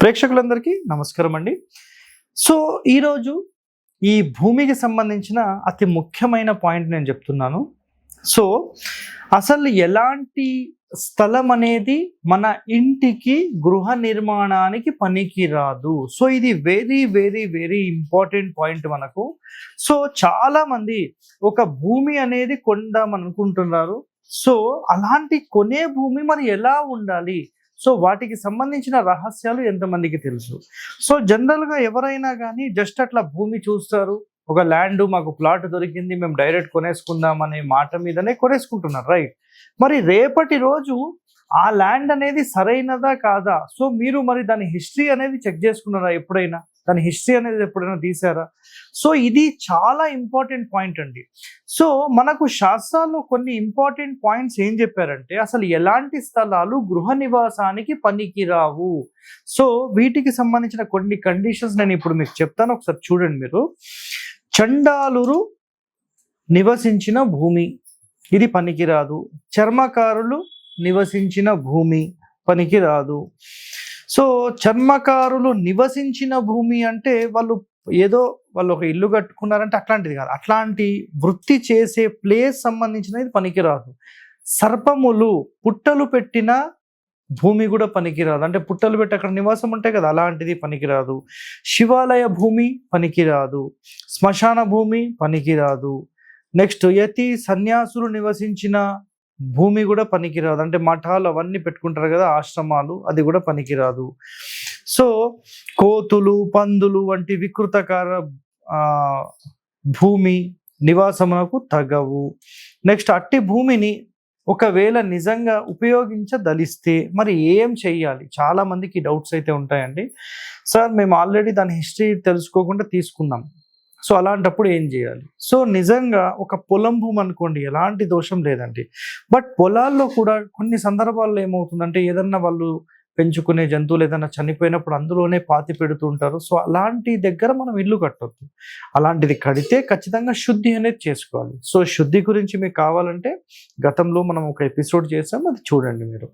ప్రేక్షకులందరికీ నమస్కారం అండి. సో ఈరోజు ఈ భూమికి సంబంధించిన అతి ముఖ్యమైన పాయింట్ నేను చెప్తున్నాను. సో అసలు ఎలాంటి స్థలం అనేది మన ఇంటికి గృహ నిర్మాణానికి పనికి రాదు సో ఇది very very very important point మనకు. సో చాలా మంది ఒక భూమి అనేది కొందాం అనుకుంటున్నారు సో అలాంటి కొనే భూమి మరి ఎలా ఉండాలి? సో వాటికి సంబంధించిన రహస్యాలు ఎంతమందికి తెలుసు? సో జనరల్గా ఎవరైనా కానీ జస్ట్ అట్లా భూమి చూస్తారు ఒక ల్యాండ్ మాకు ప్లాట్ దొరికింది మేము డైరెక్ట్ కొనేసుకుందాం అనే మాట మీదనే కొనేసుకుంటున్నారు రైట్? మరి రేపటి రోజు ఆ ల్యాండ్ అనేది సరైనదా కాదా? సో మీరు మరి దాని హిస్టరీ అనేది చెక్ చేసుకున్నారా ఎప్పుడైనా? దాని హిస్టరీ అనేది ఎప్పుడైనా తీసారా సో ఇది చాలా ఇంపార్టెంట్ పాయింట్ అండి. సో మనకు శాస్త్రాల్లో కొన్ని ఇంపార్టెంట్ పాయింట్స్ ఏం చెప్పారంటే అసలు ఎలాంటి స్థలాలు గృహ నివాసానికి పనికిరావు. సో వీటికి సంబంధించిన కొన్ని కండిషన్స్ నేను ఇప్పుడు మీకు చెప్తాను ఒకసారి చూడండి మీరు. చండాలురు నివసించిన భూమి ఇది పనికిరాదు. చర్మకారులు నివసించిన భూమి పనికిరాదు. సో చర్మకారులు నివసించిన భూమి అంటే వాళ్ళు ఏదో వాళ్ళు ఒక ఇల్లు కట్టుకున్నారంటే అట్లాంటిది కాదు. అట్లాంటి వృత్తి చేసే ప్లేస్ సంబంధించినది పనికిరాదు. సర్పములు పుట్టలు పెట్టిన భూమి కూడా పనికిరాదు. అంటే పుట్టలు పెట్టి అక్కడ నివాసం ఉంటాయి కదా అలాంటిది పనికిరాదు. శివాలయ భూమి పనికిరాదు. శ్మశాన భూమి పనికిరాదు. నెక్స్ట్ యతి సన్యాసులు నివసించిన భూమి కూడా పనికిరాదు. అంటే మఠాలు అవన్నీ పెట్టుకుంటారు కదా ఆశ్రమాలు అది కూడా పనికిరాదు. సో కోతులు పందులు వంటి వికృతకార భూమి నివాసమునకు తగవు. నెక్స్ట్ అట్టి భూమిని ఒకవేళ నిజంగా ఉపయోగించదలిస్తే మరి ఏం చెయ్యాలి? చాలామందికి డౌట్స్ అయితే ఉంటాయండి. సార్ మేము ఆల్రెడీ దాని హిస్టరీ తెలుసుకోకుండా తీసుకున్నాం. సో అలాంటప్పుడు ఏం చేయాలి? సో నిజంగా ఒక పొలం భూమి అనుకోండి ఎలాంటి దోషం లేదండి. బట్ పొలాల్లో కూడా కొన్ని సందర్భాల్లో ఏమవుతుందంటే ఏదన్నా వాళ్ళు పెంచుకునే జంతువులు ఏదైనా చనిపోయినప్పుడు అందులోనే పాతి పెడుతుంటారు సో అలాంటి దగ్గర మనం ఇల్లు కట్టొద్దు. అలాంటిది కడితే ఖచ్చితంగా శుద్ధి అనేది చేసుకోవాలి. సో శుద్ధి గురించి మీకు కావాలంటే గతంలో మనం ఒక ఎపిసోడ్ చేసాం అది చూడండి మీరు.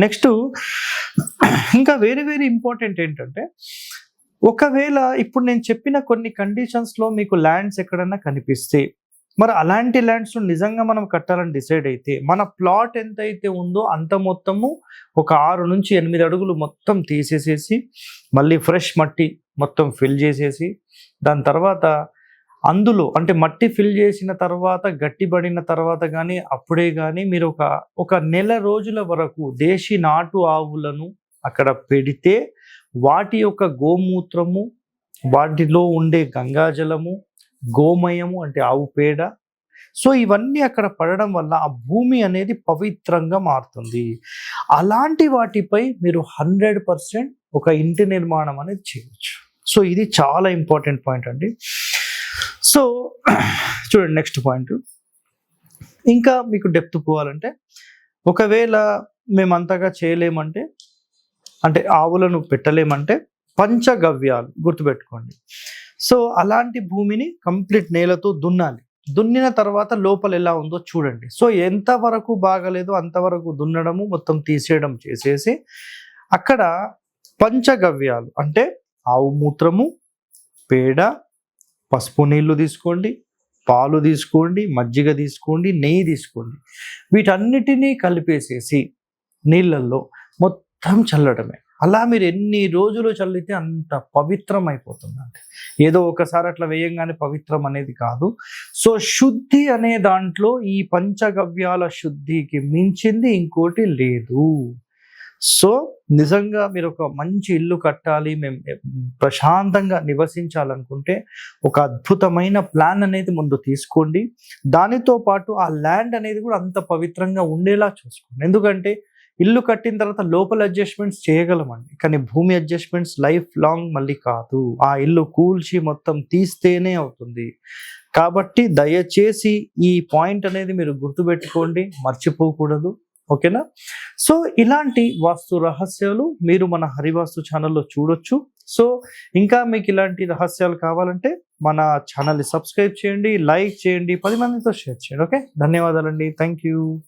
నెక్స్ట్ ఇంకా వేరే వేరే ఇంపార్టెంట్ ఏంటంటే ఒకవేళ ఇప్పుడు నేను చెప్పిన కొన్ని కండిషన్స్లో మీకు ల్యాండ్స్ ఎక్కడన్నా కనిపిస్తే మరి అలాంటి ల్యాండ్స్ నిజంగా మనం కట్టాలని డిసైడ్ అయితే మన ప్లాట్ ఎంత అయితే ఉందో అంత మొత్తము ఒక ఆరు నుంచి ఎనిమిది అడుగులు మొత్తం తీసేసేసి మళ్ళీ ఫ్రెష్ మట్టి మొత్తం ఫిల్ చేసేసి దాని తర్వాత అందులో అంటే మట్టి ఫిల్ చేసిన తర్వాత గట్టిపడిన తర్వాత కానీ అప్పుడే కానీ మీరు ఒక ఒక నెల రోజుల వరకు దేశీ నాటు ఆవులను అక్కడ పెడితే వాటి యొక్క గోమూత్రము వాటిలో ఉండే గంగాజలము గోమయము అంటే ఆవు పేడ. సో ఇవన్నీ అక్కడ పడడం వల్ల ఆ భూమి అనేది పవిత్రంగా మారుతుంది. అలాంటి వాటిపై మీరు హండ్రెడ్ పర్సెంట్ ఒక ఇంటి నిర్మాణం అనేది చేయవచ్చు సో ఇది చాలా ఇంపార్టెంట్ పాయింట్ అండి. సో చూడండి నెక్స్ట్ పాయింట్. ఇంకా మీకు డెప్త్ పోవాలంటే ఒకవేళ మేము అంతగా చేయలేమంటే అంటే ఆవులను పెట్టలేమంటే పంచగవ్యాలు గుర్తుపెట్టుకోండి. సో అలాంటి భూమిని కంప్లీట్ నేలతో దున్నాలి. దున్నిన తర్వాత లోపల ఎలా ఉందో చూడండి. సో ఎంతవరకు బాగలేదో అంతవరకు దున్నడము మొత్తం తీసేయడం చేసేసి అక్కడ పంచగవ్యాలు అంటే ఆవు మూత్రము పేడ పసుపు నీళ్ళు తీసుకోండి పాలు తీసుకోండి మజ్జిగ తీసుకోండి నెయ్యి తీసుకోండి. వీటన్నిటినీ కలిపేసేసి నీళ్ళల్లో మొత్తం చల్లడమే. అలా మీరు ఎన్ని రోజులు చల్లితే అంత పవిత్రం అయిపోతుందండి ఏదో ఒకసారి అట్లా వేయంగానే పవిత్రం అనేది కాదు. సో శుద్ధి అనే దాంట్లో ఈ పంచగవ్యాల శుద్ధికి మించింది ఇంకోటి లేదు. సో నిజంగా మీరు ఒక మంచి ఇల్లు కట్టాలి మేము ప్రశాంతంగా నివసించాలనుకుంటే ఒక అద్భుతమైన ప్లాన్ అనేది ముందు తీసుకోండి. దానితో పాటు ఆ ల్యాండ్ అనేది కూడా అంత పవిత్రంగా ఉండేలా చూసుకోండి. ఎందుకంటే ఇల్లు కట్టిన తర్వాత లోపల అడ్జస్ట్మెంట్స్ చేయగలమండి. కానీ భూమి అడ్జస్ట్మెంట్స్ లైఫ్ లాంగ్ మళ్ళీ కాదు. ఆ ఇల్లు కూల్చి మొత్తం తీస్తేనే అవుతుంది. కాబట్టి దయచేసి ఈ పాయింట్ అనేది మీరు గుర్తుపెట్టుకోండి మర్చిపోకూడదు. ఓకేనా? సో ఇలాంటి వాస్తు రహస్యాలు మీరు మన హరివాస్తు ఛానల్లో చూడొచ్చు. సో ఇంకా మీకు ఇలాంటి రహస్యాలు కావాలంటే మన ఛానల్ని సబ్స్క్రైబ్ చేయండి లైక్ చేయండి పది మందితో షేర్ చేయండి. ఓకే? ధన్యవాదాలండి. Thank you